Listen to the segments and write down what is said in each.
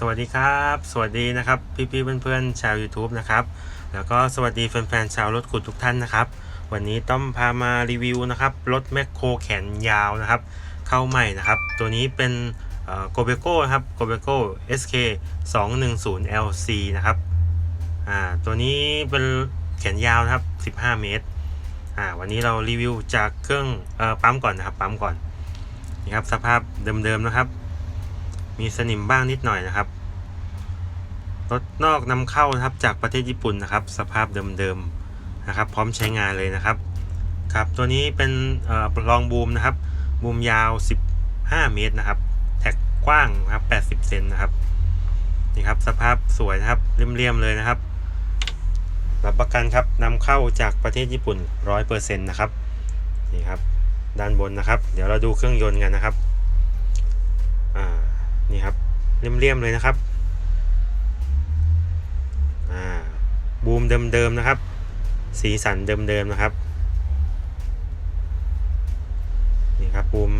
สวัสดีครับ สวัสดีนะครับ พี่ๆเพื่อนๆชาว YouTube นะครับ แล้วก็สวัสดีแฟนๆชาวรถขุดทุกท่านนะครับ วันนี้ต้อมพามารีวิวนะครับรถแมคโครแขนยาวนะครับ เข้าใหม่นะครับ ตัวนี้เป็นโกเบโก้นะครับโกเบโก้ SK 210 LC นะครับอ่าตัวนี้เป็นแขนยาวนะครับ 15 เมตรอ่าวันนี้เรารีวิวจากเครื่องเอ่อปั๊มก่อนนะครับปั๊มก่อนนี่ครับสภาพเดิมๆนะครับ มีสนิมบ้างนิดหน่อยนะครับ รถนอกนำเข้านะครับจากประเทศญี่ปุ่นนะครับ สภาพเดิมๆนะครับ พร้อมใช้งานเลยนะครับ ครับตัวนี้เป็นออรองบูมนะครับ บูมยาว 15 เมตรนะครับ แท็กกว้างนะครับ80 เซนนะครับนี่ครับสภาพสวยนะครับเรียมๆเลยนะครับรับประกันครับนำเข้าจากประเทศญี่ปุ่น 100%นะครับนี่ครับด้านบนนะครับ เดี๋ยวเราดูเครื่องยนต์กันนะครับ ครับเลี่ยมๆเลยนะครับอ่าบูมเดิมๆนะครับ สีสันเดิมๆนะครับนี่ครับบูม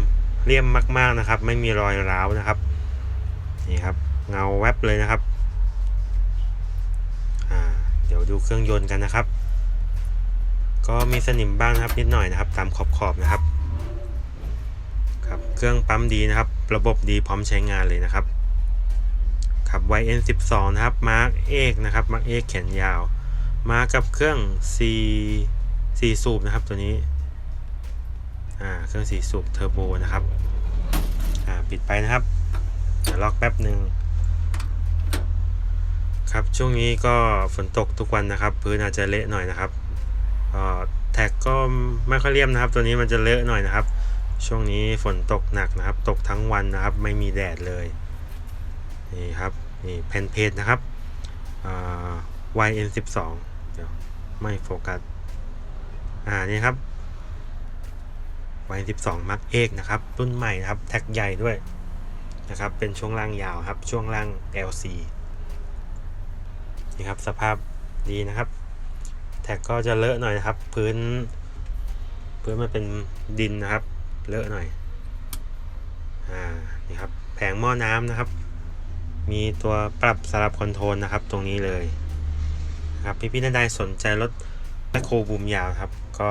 เลี่ยมมากๆนะครับ ไม่มีรอยร้าวนะครับนี่ครับเงาแวบเลยนะครับอ่าเดี๋ยวดูเครื่องยนต์กันนะครับ ก็มีสนิมบ้างนะครับนิดหน่อยนะครับ ตามขอบๆนะครับครับ เครื่องปั๊มดีนะครับ ระบบดีพร้อมใช้งานเลยนะครับ ครับ YN12 นะครับมาร์กเอกนะครับมาร์กเอกแขนยาว มากับเครื่อง C 4สูบนะครับตัวนี้ อ่า เครื่อง 4 สูบเทอร์โบนะครับ อ่า ปิดไปนะครับเดี๋ยวล็อกแป๊บหนึ่งครับ ช่วงนี้ก็ฝนตกทุกวันนะครับ พื้นอาจจะเละหน่อยนะครับแท็กก็ไม่ค่อยเลี่ยมนะครับ ตัวนี้มันจะเลอะหน่อยนะครับ ช่วงนี้ฝนตกหนักนะครับ ตกทั้งวันนะครับ ไม่มีแดดเลยนี่ครับ นี่แผ่นเพจนะครับ YN12 เดี๋ยวไม่โฟกัส อ่า นี่ครับ Y12 Mark X นะครับ รุ่นใหม่นะครับ แท็กใหญ่ด้วยนะครับ เป็นช่วงล่างยาวครับ ช่วงล่าง LC นี่ครับ สภาพดีนะครับ แท็กก็จะเลอะหน่อยนะครับ พื้น พื้นมันเป็นดินนะครับ เลอะหน่อย อ่า นี่ครับ แผงหม้อน้ำนะครับ มีตัวปรับสลับคอนโทรลนะครับตรงนี้เลยครับพี่พี่ๆท่านใดสนใจรถแมคโครบูมยาวครับ ก็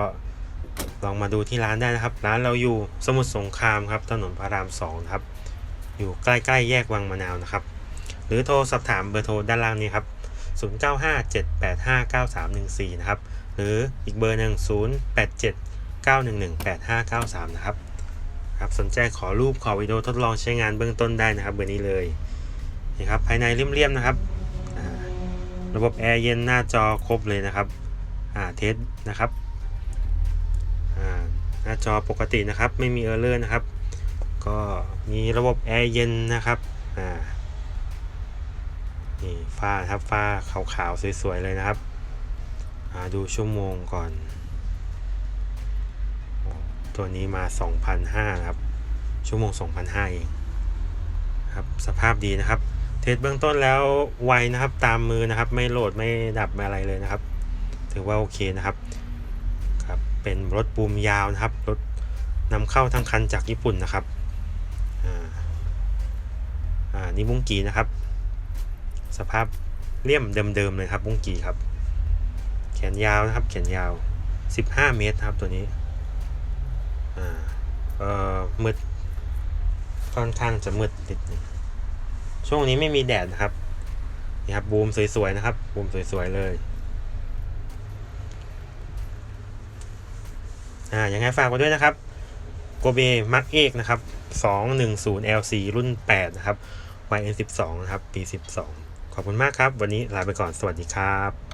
ลองมาดูที่ร้านได้นะครับ ร้านเราอยู่สมุทรสงครามครับถนนพระรามสองครับ อยู่ใกล้ๆแยกวังมะนาวนะครับ หรือโทรสอบถามเบอร์โทรด้านล่างนี้ครับ 0957859314 นะครับ หรืออีกเบอร์หนึ่ง0879118593 นะครับครับสนใจขอรูปขอวิดีโอทดลองใช้งานเบื้องต้นได้นะครับเบอร์นี้เลย นี่ครับภายในเรียมๆนะครับระบบแอร์เย็นหน้าจอครบเลยนะครับเทสนะครับหน้าจอปกตินะครับไม่มีเออร์เลอร์นะครับ ก็มีระบบแอร์เย็นนะครับนี่ฝ้าครับฝ้าขาวๆสวยๆเลยนะครับดูชั่วโมงก่อน ตัวนี้มา 2,500 นะครับ ชั่วโมง 2,500 เองครับ สภาพดีนะครับ เทสเบื้องต้นแล้วไวนะครับตามมือนะครับ ไม่โหลดไม่ดับไม่อะไรเลยนะครับ ถือว่าโอเคนะครับครับ เป็นรถบูมยาวนะครับรถนำเข้าทั้งคันจากญี่ปุ่นนะครับอ่าอ่านี่มุ้งกีนะครับ สภาพเลี่ยมเดิมๆเลยครับบุ้งกีครับ แขนยาวนะครับแขนยาว 15 เมตรครับตัวนี้อ่าเอ่อมืดค่อนข้างจะมืดนิดนึง ช่วงนี้ไม่มีแดดนะครับนี่ครับบูมสวยๆนะครับบูมสวยๆเลยอ่ายังไงฝากไว้ด้วยนะครับโกเบมักเอกนะครับ 210 LC รุ่น 8 นะครับ YN12 นะครับ ปี 12 ขอบคุณมากครับ วันนี้ลาไปก่อนสวัสดีครับ